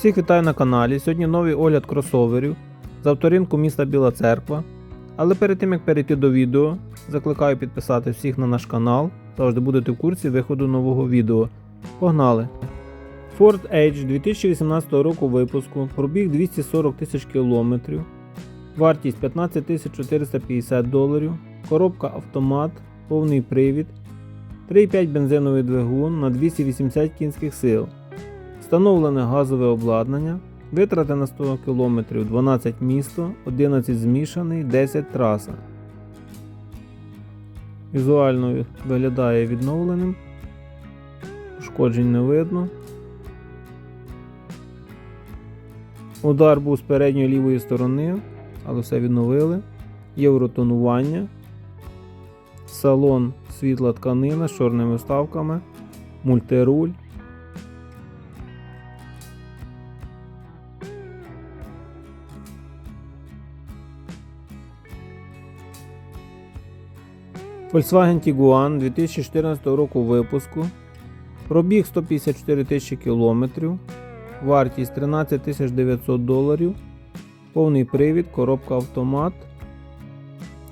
Всіх вітаю на каналі. Сьогодні новий огляд кросоверів з авторинку міста Біла Церква. Але перед тим як перейти до відео, закликаю підписати всіх на наш канал. Завжди будете в курсі виходу нового відео. Погнали! Ford Edge 2018 року випуску, пробіг 240 тисяч кілометрів, вартість 15 450 доларів, коробка автомат, повний привід, 3,5 бензиновий двигун на 280 кінських сил. Встановлене газове обладнання, витрати на 100 км 12 місто, 11 змішаний, 10 траса. Візуально виглядає відновленим. Пошкоджень не видно. Удар був з передньої лівої сторони, але все відновили. Євротонування. Салон світла тканина з чорними вставками, мультируль. Volkswagen Tiguan 2014 року випуску. Пробіг 154 тисячі кілометрів. Вартість 13 900 доларів. Повний привід, коробка автомат.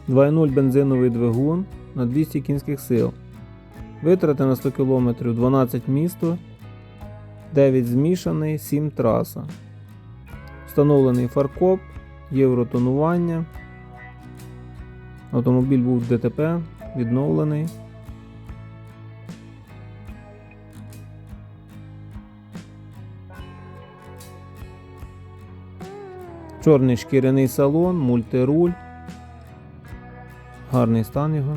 2.0 бензиновий двигун на 200 кінських сил. Витрати на 100 км 12 місто, 9 змішаний, 7 траса. Встановлений фаркоп, євротонування. Автомобіль був в ДТП, відновлений. Чорний шкіряний салон, мультируль. Гарний стан його.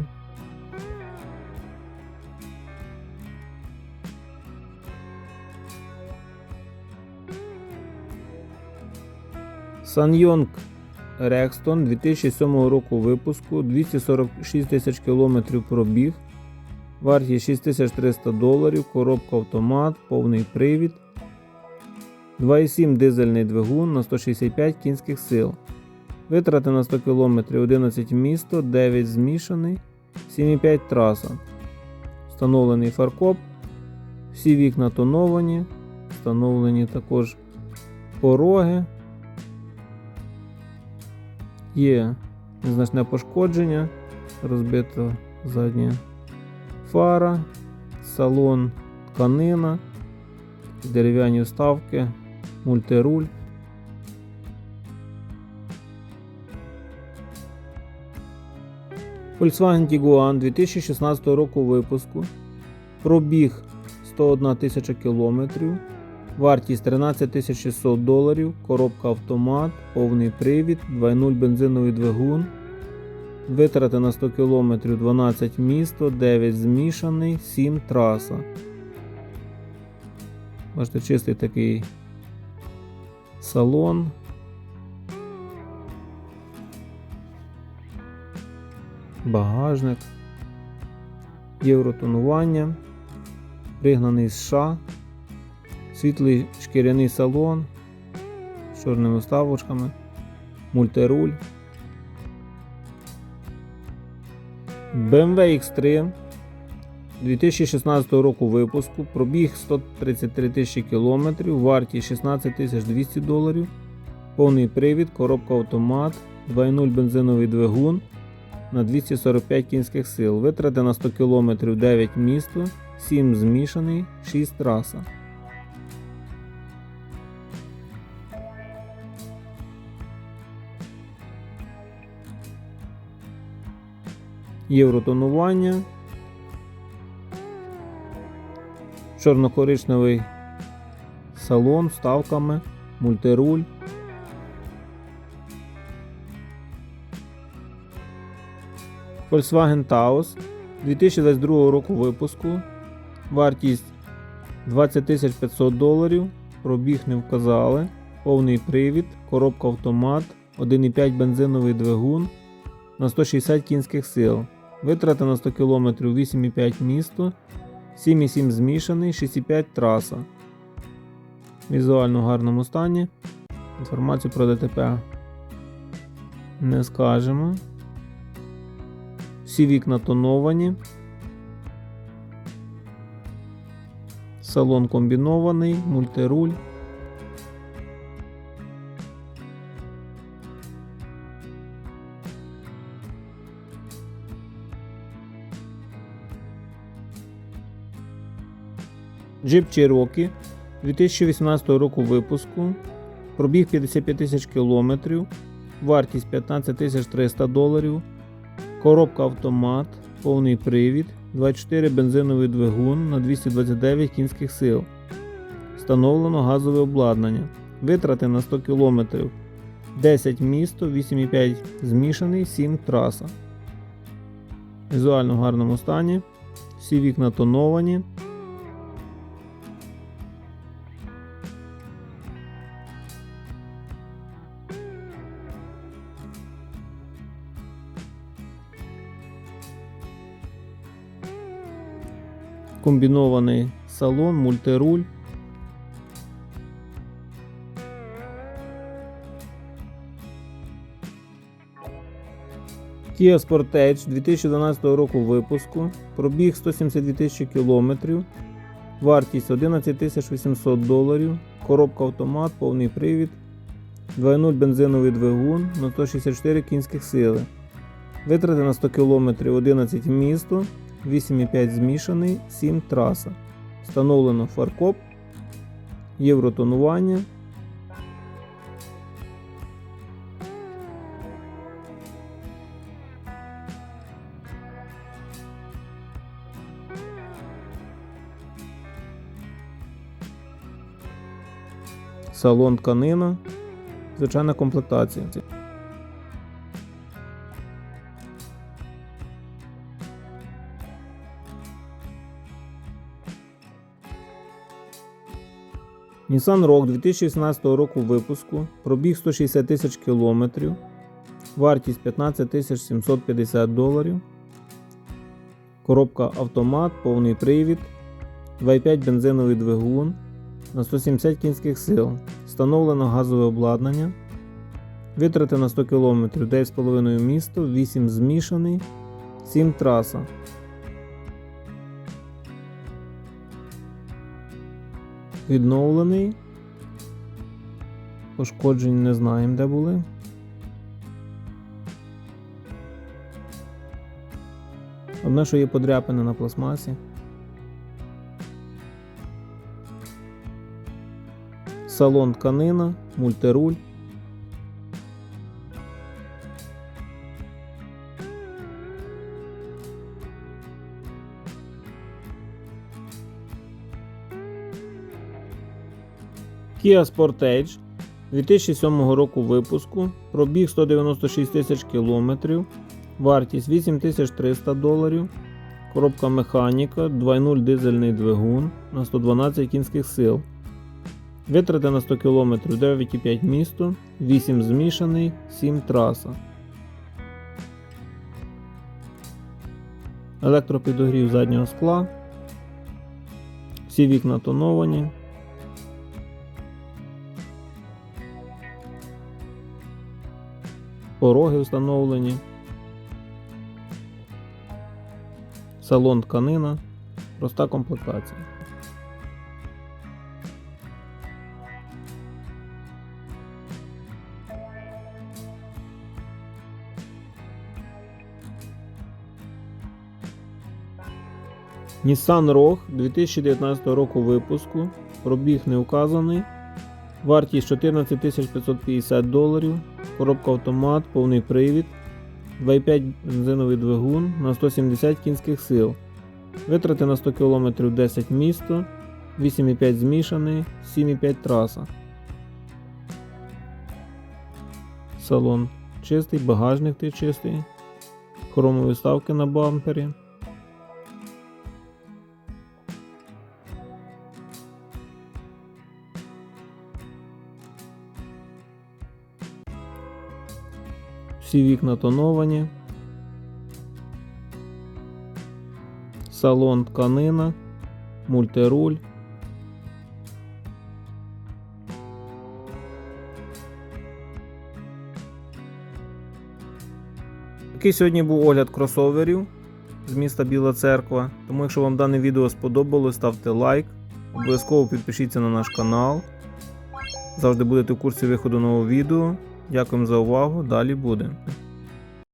Саньйонг Рекстон 2007 року випуску 246 тисяч кілометрів пробіг. Вартість 6300 доларів, коробка автомат, повний привід. 2,7 дизельний двигун на 165 кінських сил. Витрати на 100 км 11 місто, 9 змішаний, 7,5 траса. Встановлений фаркоп. Всі вікна тоновані. Встановлені також пороги. Є незначне пошкодження, розбита задня фара, салон тканина, дерев'яні вставки, мультируль. Volkswagen Tiguan 2016 року випуску. Пробіг 101 тисяча кілометрів. Вартість 13 600 доларів, коробка автомат, повний привід, 2.0 бензиновий двигун. Витрати на 100 км 12 місто, 9 змішаний, 7 траса. Бачите, чистий такий салон. Багажник. Євротонування. Пригнаний з США. Світлий шкіряний салон з чорними вставочками, мультируль. BMW X3 2016 року випуску, пробіг 133 тисячі кілометрів, вартість 16 200 доларів, повний привід, коробка автомат, 2.0 бензиновий двигун на 245 кінських сил. Витрати на 100 км 9 місто, 7 змішаний, 6 траса. Євротонування, чорно-коричневий салон з ставками, мультируль. Volkswagen Taos 2022 року випуску. Вартість 20 500 доларів. Пробіг не вказали. Повний привід, коробка автомат, 1,5 бензиновий двигун на 160 кінських сил. Витрати на 100 км 8,5 місто, 7,7 змішаний, 6,5 траса. Візуально в гарному стані. Інформацію про ДТП не скажемо. Всі вікна тоновані. Салон комбінований, мультируль. Jeep Cherokee 2018 року випуску, пробіг 55 тисяч кілометрів, вартість 15 тисяч 300 доларів, коробка автомат, повний привід, 24 бензиновий двигун на 229 кінських сил. Встановлено газове обладнання. Витрати на 100 км 10 місто, 8,5 змішаний, 7 траса. Візуально в гарному стані. Всі вікна тоновані. Комбінований салон, мультируль. Kia Sportage 2012 року випуску, пробіг 172 тисячі кілометрів, вартість 11 800 доларів, коробка автомат, повний привід, 2.0 бензиновий двигун на 164 кінських сили. Витрати на 100 км 11 місто, 8,5 змішаний, 7 траса. Встановлено фаркоп, євротонування. Салон тканина. Звичайна комплектація. Nissan Rogue 2016 року випуску, пробіг 160 тисяч кілометрів, вартість 15 тисяч 750 доларів, коробка автомат, повний привід, 2,5 бензиновий двигун на 170 кінських сил, встановлено газове обладнання, витрати на 100 км 9,5 місто, 8 змішаний, 7 траса. Відновлений. Пошкоджень не знаємо, де були. Одне, що є подряпини на пластмасі. Салон тканина, мультируль. Kia Sportage 2007 року випуску, пробіг 196 тисяч кілометрів, вартість 8300 доларів, коробка механіка, 2.0 дизельний двигун на 112 кінських сил. Витрати на 100 км 9,5 місто, 8 змішаний, 7 траса. Електропідогрів заднього скла. Всі вікна тоновані. Пороги встановлені. Салон тканина. Проста комплектація. Nissan Rogue 2019 року випуску. Пробіг не вказаний. Вартість 14 550 доларів. Коробка автомат, повний привід. 2,5 бензиновий двигун на 170 кінських сил. Витрати на 100 км 10 місто, 8,5 змішаний, 7,5 траса. Салон чистий, багажник ти чистий. Хромові ставки на бампері. Всі вікна тоновані. Салон тканина, мультируль. Такий сьогодні був огляд кросоверів з міста Біла Церква. Тому, якщо вам дане відео сподобалось, ставте лайк. Обов'язково підпишіться на наш канал. Завжди будете в курсі виходу нового відео. Дякуємо за увагу. Далі буде.